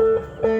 Música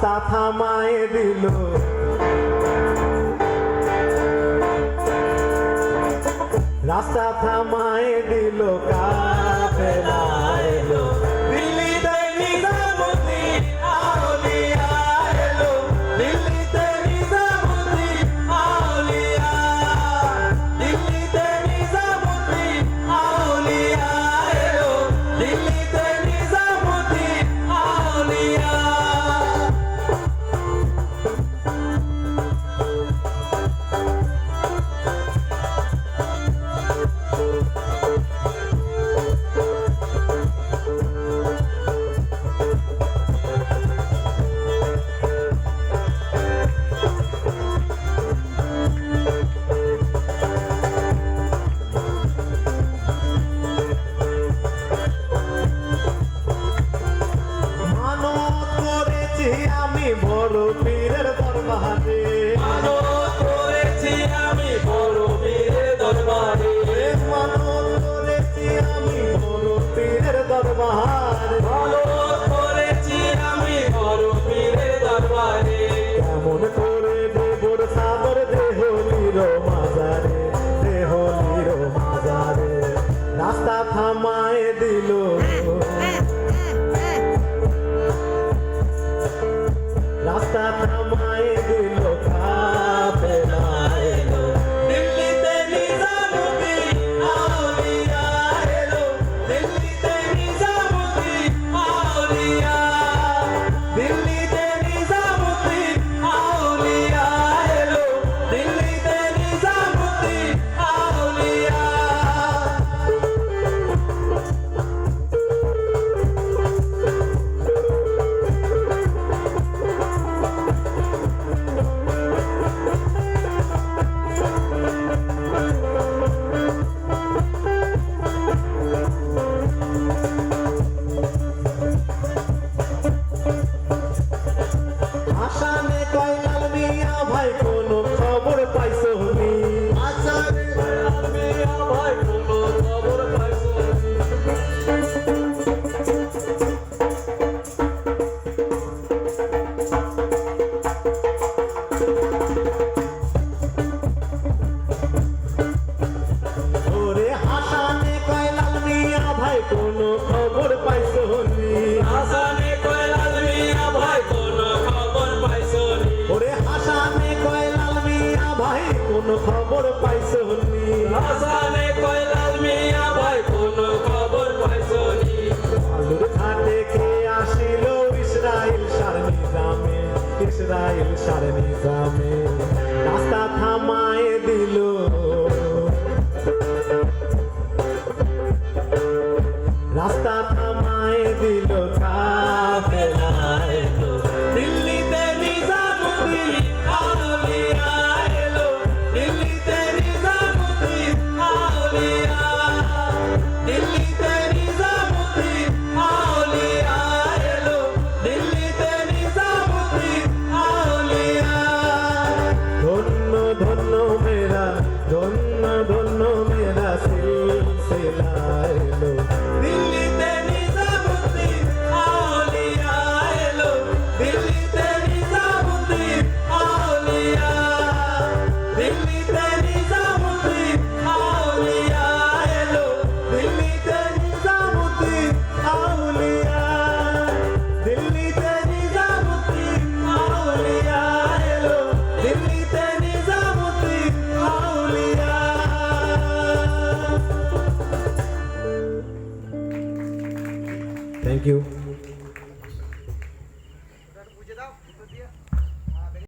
রাস্তা থামায় দিল। রাস্তা থামায় দিল কাফেলা আমি বড় পীরের দরবারে। আমি করেছি আমি বড় পীরের দরবারে। কোনো খবর পাইছো নি? আসানে কয় লাল মিয়া ভাই কোনো খবর পাইছো নি? ওরে হাসানে কয় লাল মিয়া ভাই কোনো খবর পাইছো নি? আসানে কয়